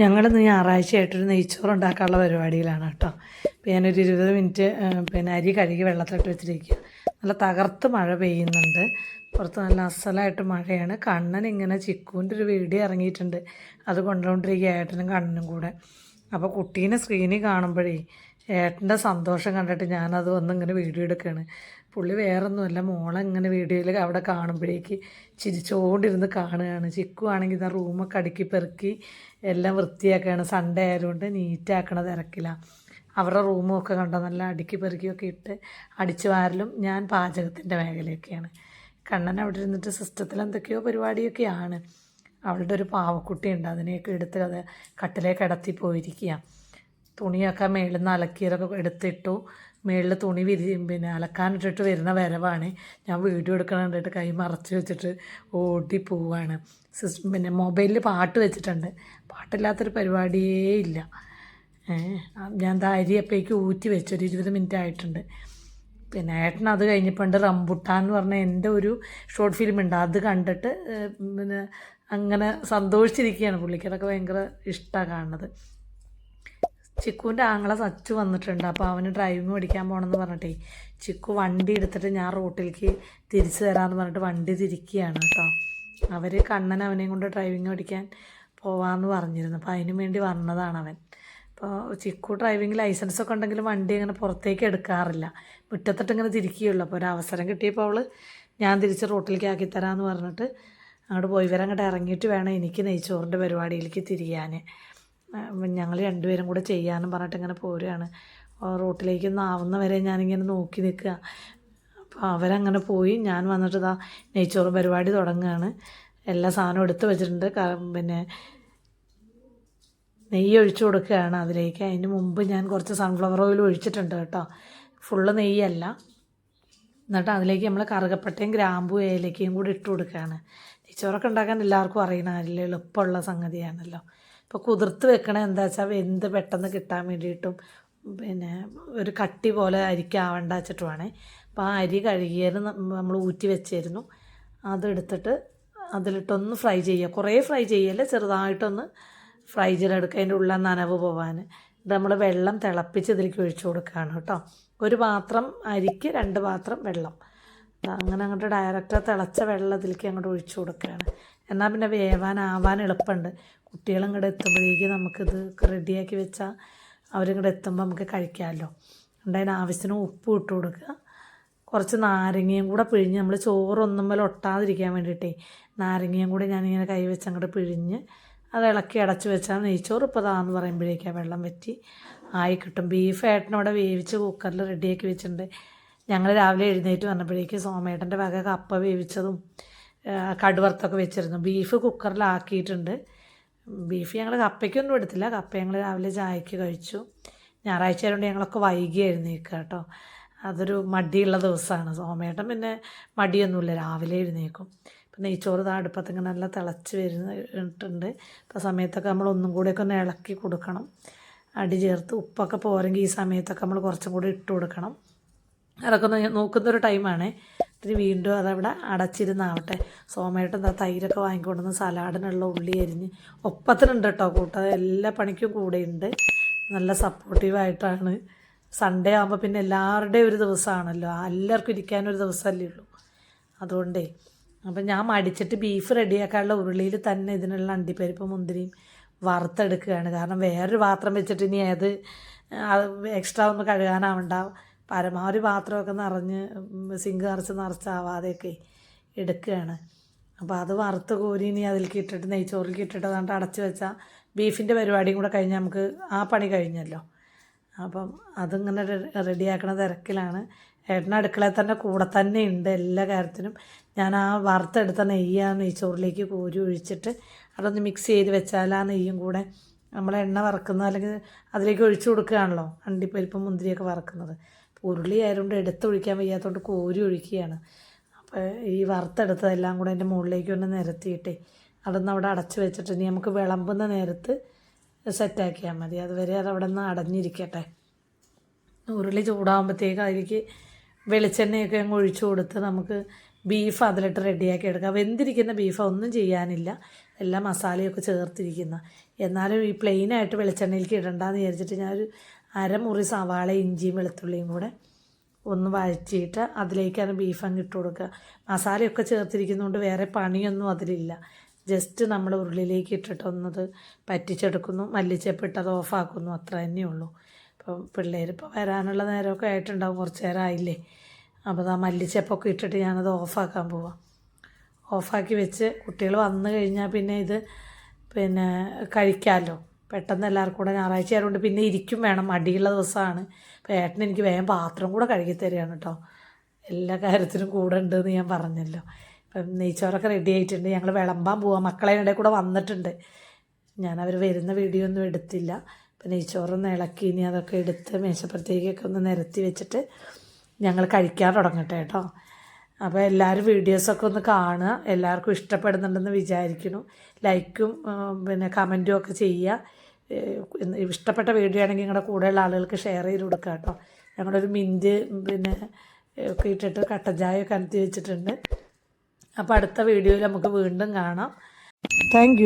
ഞങ്ങളിന്ന് ഞായറാഴ്ചയായിട്ടൊരു നെയ്ച്ചോറ് ഉണ്ടാക്കാനുള്ള പരിപാടിയിലാണ് കേട്ടോ. അപ്പോൾ ഞാനൊരു ഇരുപത് മിനിറ്റ് പിന്നെ അരി കഴുകി വെള്ളത്തിലിട്ട് വെച്ചിരിക്കുക. നല്ല തകർത്ത് മഴ പെയ്യുന്നുണ്ട്. പുറത്ത് നല്ല അസലായിട്ട് മഴയാണ്. കണ്ണൻ ഇങ്ങനെ ചിക്കുവിന്റെ ഒരു വീഡിയോ ഇറങ്ങിയിട്ടുണ്ട്. അത് കൊണ്ടുകൊണ്ടിരിക്കുക ഏട്ടനും കണ്ണനും കൂടെ. അപ്പോൾ കുട്ടീനെ സ്ക്രീനിൽ കാണുമ്പോഴേ ഏട്ടന്റെ സന്തോഷം കണ്ടിട്ട് ഞാനത് വന്ന് ഇങ്ങനെ വീഡിയോ എടുക്കുകയാണ്. പുള്ളി വേറൊന്നുമല്ല. മോളെ ഇങ്ങനെ വീഡിയോയിൽ അവിടെ കാണുമ്പോഴേക്ക് ചിരിച്ചുകൊണ്ടിരുന്ന് കാണുകയാണ്. ചിക്കു ആണെങ്കിൽ ഇതാ റൂമൊക്കെ അടുക്കി പെറുക്കി എല്ലാം വൃത്തിയാക്കുകയാണ്. സൺഡേ ആയതുകൊണ്ട് നീറ്റാക്കണ തിരക്കിലാണ് അവരുടെ റൂമൊക്കെ കണ്ടോ? നല്ല അടുക്കി പെറുക്കിയൊക്കെ ഇട്ട് അടിച്ചു വാരലും ഞാൻ പാചകത്തിന്റെ മേഖലയൊക്കെയാണ്. കണ്ണൻ അവിടെ ഇരുന്നിട്ട് സിസ്റ്റത്തിൽ എന്തൊക്കെയോ പരിപാടിയൊക്കെയാണ്. അവളുടെ ഒരു പാവക്കുട്ടിയുണ്ട് അതിനെയൊക്കെ എടുത്ത് അത് കട്ടിലേക്ക് കിടത്തി പോയിരിക്കുക തുണിയൊക്കെ മേളിൽ നിന്ന് അലക്കിയതൊക്കെ എടുത്തിട്ടു. മേളിൽ തുണി വിരി പിന്നെ അലക്കാനിട്ടിട്ട് വരുന്ന വരവാണ്. ഞാൻ വീഡിയോ എടുക്കണം കണ്ടിട്ട് കൈ മറച്ച് വെച്ചിട്ട് ഓടി പോവാണ്. സിസ് പിന്നെ മൊബൈലിൽ പാട്ട് വെച്ചിട്ടുണ്ട്. പാട്ടില്ലാത്തൊരു പരിപാടിയേ ഇല്ല. ഞാൻ ദാ അരി അപ്പേക്ക് ഊറ്റി വെച്ചു. ഒരു ഇരുപത് മിനിറ്റ് ആയിട്ടുണ്ട്. പിന്നെ ഏട്ടൻ അത് കഴിഞ്ഞപ്പോൾ റംബുട്ടാൻ എന്ന് പറഞ്ഞ എന്റെ ഒരു ഷോർട്ട് ഫിലിം ഉണ്ട്. അത് കണ്ടിട്ട് പിന്നെ അങ്ങനെ സന്തോഷിച്ചിരിക്കുകയാണ്. പുള്ളിക്ക് അതൊക്കെ ഭയങ്കര ഇഷ്ടമാണ് കാണുന്നത്. ചിക്കുവിന്റെ ആങ്ങളെ സച്ചു വന്നിട്ടുണ്ട്. അപ്പോൾ അവന് ഡ്രൈവിങ് പഠിക്കാൻ പോകണമെന്ന് പറഞ്ഞിട്ടേ ചിക്കു വണ്ടി എടുത്തിട്ട് ഞാൻ റോട്ടിലേക്ക് തിരിച്ചു തരാമെന്ന് പറഞ്ഞിട്ട് വണ്ടി തിരിക്കുകയാണ് കേട്ടോ അവർ കണ്ണൻ അവനെയും കൊണ്ട് ഡ്രൈവിങ് പഠിക്കാൻ പോവാമെന്ന് പറഞ്ഞിരുന്നു. അപ്പോൾ അതിനു വേണ്ടി വന്നതാണ് അവൻ. അപ്പോൾ ചിക്കു ഡ്രൈവിംഗ് ലൈസൻസ് ഒക്കെ ഉണ്ടെങ്കിലും വണ്ടി അങ്ങനെ പുറത്തേക്ക് എടുക്കാറില്ല. മുറ്റത്തിട്ട് ഇങ്ങനെ തിരിക്കുകയുള്ളൂ. അപ്പോൾ ഒരു അവസരം കിട്ടിയപ്പോൾ അവൾ ഞാൻ തിരിച്ച് റോട്ടിലേക്ക് ആക്കി തരാമെന്ന് പറഞ്ഞിട്ട് അങ്ങോട്ട് പോയി. വരാൻ അങ്ങോട്ട് ഇറങ്ങിയിട്ട് വേണം എനിക്ക് നെയ്ച്ചോറിന്റെ പരിപാടിയിലേക്ക് തിരിയാൻ ഞങ്ങൾ രണ്ടുപേരും കൂടെ ചെയ്യാനും പറഞ്ഞിട്ട് ഇങ്ങനെ പോരുകയാണ് റോട്ടിലേക്ക് ഒന്ന് ആവുന്നവരെ ഞാനിങ്ങനെ നോക്കി നിൽക്കുക. അപ്പോൾ അവരങ്ങനെ പോയി ഞാൻ വന്നിട്ട് ഇതാ നെയ്ച്ചോറ് പരിപാടി തുടങ്ങുകയാണ്. എല്ലാ സാധനവും എടുത്ത് വെച്ചിട്ടുണ്ട്. പിന്നെ നെയ്യ് ഒഴിച്ചു കൊടുക്കുകയാണ് അതിലേക്ക്. അതിന് മുമ്പ് ഞാൻ കുറച്ച് സൺഫ്ലവർ ഓയിൽ ഒഴിച്ചിട്ടുണ്ട് കേട്ടോ. ഫുള്ള് നെയ്യല്ല. എന്നിട്ട് അതിലേക്ക് നമ്മൾ കറുകപ്പട്ടയും ഗ്രാമ്പു ഏലക്കയും കൂടി ഇട്ട് കൊടുക്കുകയാണ്. നെയ്ച്ചോറൊക്കെ ഉണ്ടാക്കാൻ എല്ലാവർക്കും അറിയണ കാര്യമില്ല എളുപ്പമുള്ള സംഗതിയാണല്ലോ. ഇപ്പോൾ കുതിർത്ത് വെക്കണേ എന്താ വെച്ചാൽ വെന്ത് പെട്ടെന്ന് കിട്ടാൻ വേണ്ടിയിട്ടും പിന്നെ ഒരു കട്ടി പോലെ അരിക്കാവണ്ട വെച്ചിട്ടുമാണേ അപ്പോൾ ആ അരി കഴുകിയത് നമ്മൾ ഊറ്റി വെച്ചിരുന്നു. അതെടുത്തിട്ട് അതിലിട്ടൊന്ന് ഫ്രൈ ചെയ്യുക. കുറേ ഫ്രൈ ചെയ്യല്ലേ? ചെറുതായിട്ടൊന്ന് ഫ്രൈ ചെയ്തെടുക്കുക. അതിന്റെ ഉള്ള നനവ് പോവാൻ. ഇത് നമ്മൾ വെള്ളം തിളപ്പിച്ച് ഇതിലേക്ക് ഒഴിച്ചു കൊടുക്കുകയാണ് കേട്ടോ. ഒരു പാത്രം അരിക്ക് രണ്ട് പാത്രം വെള്ളം. അങ്ങനെ അങ്ങോട്ട് ഡയറക്റ്റ് തിളച്ച വെള്ളം ഇതിലേക്ക് അങ്ങോട്ട് ഒഴിച്ചു കൊടുക്കുകയാണ്. എന്നാൽ പിന്നെ വേവാൻ ആവാൻ എളുപ്പമുണ്ട്. കുട്ടികളിങ്ങോട്ട് എത്തുമ്പോഴേക്ക് നമുക്കിത് റെഡിയാക്കി വെച്ചാൽ അവരിങ്ങോട്ട് എത്തുമ്പോൾ നമുക്ക് കഴിക്കാമല്ലോ അതിന് ആവശ്യത്തിന് ഉപ്പ് ഇട്ട് കൊടുക്കുക കുറച്ച് നാരങ്ങയും കൂടെ പിഴിഞ്ഞ് നമ്മൾ ചോറൊന്നും പോലെ ഒട്ടാതിരിക്കാൻ വേണ്ടിയിട്ടേ നാരങ്ങയും കൂടെ ഞാനിങ്ങനെ കൈ വെച്ച് അങ്ങോട്ട് പിഴിഞ്ഞ് അത് ഇളക്കി അടച്ച് വെച്ചാൽ നെയ്ച്ചോറ് ഇപ്പോൾ താന്ന് പറയുമ്പോഴേക്കാണ് വെള്ളം വറ്റി. ആയി കിട്ടും. ബീഫ് ഏട്ടനവിടെ വേവിച്ച് കുക്കറിൽ റെഡിയാക്കി വെച്ചിട്ടുണ്ട്. ഞങ്ങൾ രാവിലെ എഴുന്നേറ്റ് വന്നപ്പോഴേക്കും സോമേട്ടന്റെ വക കപ്പ വേവിച്ചതും കടുവറുത്തൊക്കെ വെച്ചിരുന്നു. ബീഫ് കുക്കറിലാക്കിയിട്ടുണ്ട്. ബീഫ് ഞങ്ങൾ കപ്പയ്ക്കൊന്നും എടുത്തില്ല. കപ്പ ഞങ്ങൾ രാവിലെ ചായക്ക് കഴിച്ചു. ഞായറാഴ്ച ആയതുകൊണ്ട് ഞങ്ങളൊക്കെ വൈകി എഴുന്നേൽക്കുക കേട്ടോ. അതൊരു മടിയുള്ള ദിവസമാണ്. സോമേട്ടൻ പിന്നെ മടിയൊന്നുമില്ല. രാവിലെ ഇരുന്നേക്കും ഇപ്പം നെയ്ച്ചോറ് താ അടുപ്പത്ത് ഇങ്ങനെ നല്ല തിളച്ച് വരുന്നിട്ടുണ്ട് അപ്പോൾ സമയത്തൊക്കെ നമ്മൾ ഒന്നും കൂടിയൊക്കെ ഒന്ന് ഇളക്കി കൊടുക്കണം. അടി ചേർത്ത് ഉപ്പൊക്കെ പോരെങ്കിൽ ഈ സമയത്തൊക്കെ നമ്മൾ കുറച്ചും കൂടി ഇട്ട് കൊടുക്കണം. അതൊക്കെ ഒന്ന് നോക്കുന്നൊരു ടൈമാണേ. ഇതിന് വീണ്ടും അതവിടെ അടച്ചിരുന്നാവട്ടെ. സോമേട്ടൻ എന്താ തൈരൊക്കെ വാങ്ങിക്കൊണ്ടുവന്ന് സലാഡിനുള്ള ഉള്ളി അരിഞ്ഞ് ഒപ്പത്തിനുണ്ട് കേട്ടോ കൂട്ട എല്ലാ പണിക്കും കൂടെയുണ്ട്. നല്ല സപ്പോർട്ടീവായിട്ടാണ് സൺഡേ ആകുമ്പോൾ പിന്നെ എല്ലാവരുടെയും ഒരു ദിവസമാണല്ലോ എല്ലാവർക്കും ഇരിക്കാനൊരു ദിവസമല്ലേ ഉള്ളൂ. അതുകൊണ്ടേ അപ്പം ഞാൻ മടിച്ചിട്ട് ബീഫ് റെഡിയാക്കാനുള്ള ഉരുളിയിൽ തന്നെ ഇതിനുള്ള അണ്ടിപ്പരിപ്പ് മുന്തിരിയും വറുത്തെടുക്കുകയാണ്. കാരണം വേറൊരു പാത്രം വെച്ചിട്ട് ഇനി ഏത് എക്സ്ട്രാ ഒന്ന് കഴുകാനാവണ്ട. പരമാവധി പാത്രമൊക്കെ നിറഞ്ഞ് സിങ്ക് നിറച്ച് നിറച്ചാവാതെയൊക്കെ എടുക്കുകയാണ്. അപ്പോൾ അത് വറുത്ത് കോരി ഇനി അതിലേക്ക് ഇട്ടിട്ട് നെയ്ച്ചോറിലേക്ക് ഇട്ടിട്ട് അതുകൊണ്ട് അടച്ച് വെച്ചാൽ ബീഫിന്റെ പരിപാടിയും കൂടെ കഴിഞ്ഞാൽ നമുക്ക് ആ പണി കഴിഞ്ഞല്ലോ. അപ്പം അതിങ്ങനെ റെഡിയാക്കണ തിരക്കിലാണ്. ഏട്ടൻ അടുക്കളയിൽ തന്നെ കൂടെ തന്നെ ഉണ്ട് എല്ലാ കാര്യത്തിനും. ഞാൻ ആ വറുത്തെടുത്ത നെയ്യ് ആ നെയ്ച്ചോറിലേക്ക് കോരി ഒഴിച്ചിട്ട് അതൊന്ന് മിക്സ് ചെയ്ത് വെച്ചാൽ ആ നെയ്യും കൂടെ നമ്മൾ എണ്ണ വറക്കുന്ന അല്ലെങ്കിൽ അതിലേക്ക് ഒഴിച്ചു കൊടുക്കുകയാണല്ലോ അണ്ടിപ്പരിപ്പും മുന്തിരിയൊക്കെ വറക്കുന്നത്. ഉരുളി ആയതുകൊണ്ട് എടുത്തൊഴിക്കാൻ വയ്യാത്തതുകൊണ്ട് കോരി ഒഴിക്കുകയാണ്. അപ്പോൾ ഈ വറുത്തെടുത്തതെല്ലാം കൂടെ അതിന്റെ മുകളിലേക്ക് ഒന്ന് നിരത്തിയിട്ടേ അതൊന്ന് അവിടെ അടച്ച് വെച്ചിട്ട് ഇനി നമുക്ക് വിളമ്പുന്ന നേരത്ത് സെറ്റാക്കിയാൽ മതി. അതുവരെ അത് അവിടെ നിന്ന് അടഞ്ഞിരിക്കട്ടെ. ഉരുളി ചൂടാകുമ്പോഴത്തേക്ക് അതിലേക്ക് വെളിച്ചെണ്ണയൊക്കെ അങ്ങ് ഒഴിച്ചു കൊടുത്ത് നമുക്ക് ബീഫ് അതിലിട്ട് റെഡിയാക്കി എടുക്കാം. വെന്തിരിക്കുന്ന ബീഫ് ഒന്നും ചെയ്യാനില്ല. എല്ലാ മസാലയൊക്കെ ചേർത്തിരിക്കുന്ന. എന്നാലും ഈ പ്ലെയിനായിട്ട് വെളിച്ചെണ്ണയിലേക്ക് ഇടണ്ടെന്ന് വിചാരിച്ചിട്ട് ഞാനൊരു അരമുറി സവാള ഇഞ്ചിയും വെളുത്തുള്ളിയും കൂടെ ഒന്ന് വഴറ്റിയിട്ട് അതിലേക്കാണ് ബീഫ് അങ്ങ് ഇട്ട് കൊടുക്കുക. മസാലയൊക്കെ ചേർത്തിരിക്കുന്നതുകൊണ്ട് വേറെ പണിയൊന്നും അതിലില്ല. ജസ്റ്റ് നമ്മൾ ഉരുളിയിലേക്ക് ഇട്ടിട്ടൊന്നത് പറ്റിച്ചെടുക്കുന്നു. മല്ലിച്ചപ്പ് ഇട്ട് അത് ഓഫാക്കുന്നു അത്ര തന്നെ ഉള്ളൂ. ഇപ്പോൾ പിള്ളേർ ഇപ്പോൾ വരാനുള്ള നേരമൊക്കെ ആയിട്ടുണ്ടാവും. കുറച്ച് നേരം ആയില്ലേ? അപ്പോൾ ആ മല്ലിച്ചപ്പൊക്കെ ഇട്ടിട്ട് ഞാനത് ഓഫാക്കാൻ പോവാം. ഓഫാക്കി വെച്ച് കുട്ടികൾ വന്നു കഴിഞ്ഞാൽ പിന്നെ ഇത് പിന്നെ കഴിക്കാമല്ലോ. പെട്ടെന്ന് എല്ലാവർക്കും കൂടെ ഞായറാഴ്ച ആയതുകൊണ്ട് പിന്നെ ഇരിക്കും വേണം. അടിയുള്ള ദിവസമാണ്. അപ്പോൾ ഏട്ടൻ എനിക്ക് വേഗം പാത്രം കൂടെ കഴുകി തരികയാണ് കേട്ടോ എല്ലാ കാര്യത്തിനും കൂടെ ഉണ്ടെന്ന് ഞാൻ പറഞ്ഞല്ലോ. ഇപ്പം നെയ്ച്ചോറൊക്കെ റെഡി ആയിട്ടുണ്ട്. ഞങ്ങൾ വിളമ്പാൻ പോവാം. മക്കളെ ഇടയിൽ കൂടെ വന്നിട്ടുണ്ട്. ഞാൻ അവർ വരുന്ന വീഡിയോ ഒന്നും എടുത്തില്ല. അപ്പം നെയ്ച്ചോറൊന്ന് ഇളക്കി ഇനി അതൊക്കെ എടുത്ത് മേശപ്പുറത്തേക്കൊക്കെ ഒന്ന് നിരത്തി വെച്ചിട്ട് ഞങ്ങൾ കഴിക്കാൻ തുടങ്ങട്ടെ കേട്ടോ അപ്പോൾ എല്ലാവരും വീഡിയോസൊക്കെ ഒന്ന് കാണുക. എല്ലാവർക്കും ഇഷ്ടപ്പെടുന്നുണ്ടെന്ന് വിചാരിക്കുന്നു. ലൈക്കും പിന്നെ കമന്റും ഒക്കെ ചെയ്യുക. ഇഷ്ടപ്പെട്ട വീഡിയോ ആണെങ്കിൽ നിങ്ങളുടെ കൂടെയുള്ള ആളുകൾക്ക് ഷെയർ ചെയ്ത് കൊടുക്കുക കേട്ടോ. ഞങ്ങളൊരു മിന്റ് പിന്നെ ഒക്കെ ഇട്ടിട്ട് കട്ടൻ ചായ ഒക്കെ അനത്തി വെച്ചിട്ടുണ്ട്. അപ്പോൾ അടുത്ത വീഡിയോയിൽ നമുക്ക് വീണ്ടും കാണാം. താങ്ക്